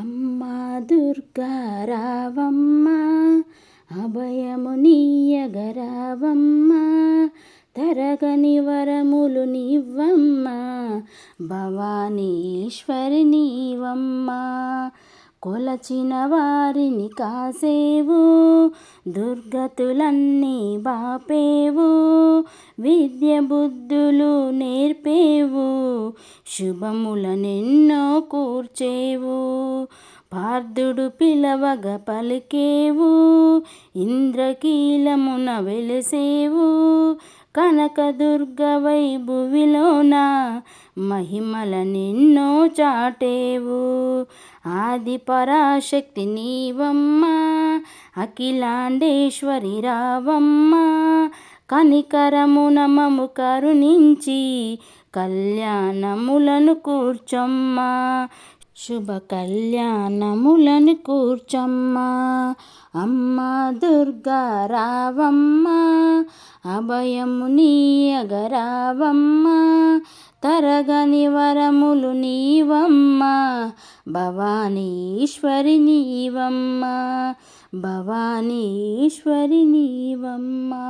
అమ్మా దుర్గా రావమ్మ అభయము నీయగరావమ్మ తరగని వరములు నీవమ్మ భవానీశ్వరి నీవమ్మ. కొలచిన వారిని కాసేవు దుర్గతులన్నీ బాపేవు విద్య బుద్ధులు నేర్పేవు శుభములనెన్నో కూర్చేవు. పార్థుడు పిలవగ పలికేవు. ఇంద్రకీలమున వెలిసేవు. కనకదుర్గ వైభువిలోన మహిమలనెన్నో చాటేవు. ఆది పరాశక్తి నీవమ్మ అఖిలాండేశ్వరి రావమ్మ కనికరమున మము కరుణించి కళ్యాణములను కూర్చొమ్మా. శుభ కళ్యాణములను కూర్చమ్మా. అమ్మ దుర్గా రావమ్మ. అభయము నీయగరావమ్మ తరగని వరములు నీవమ్మ. భవానీశ్వరి నీవమ్మ. భవానీశ్వరి నీవమ్మ.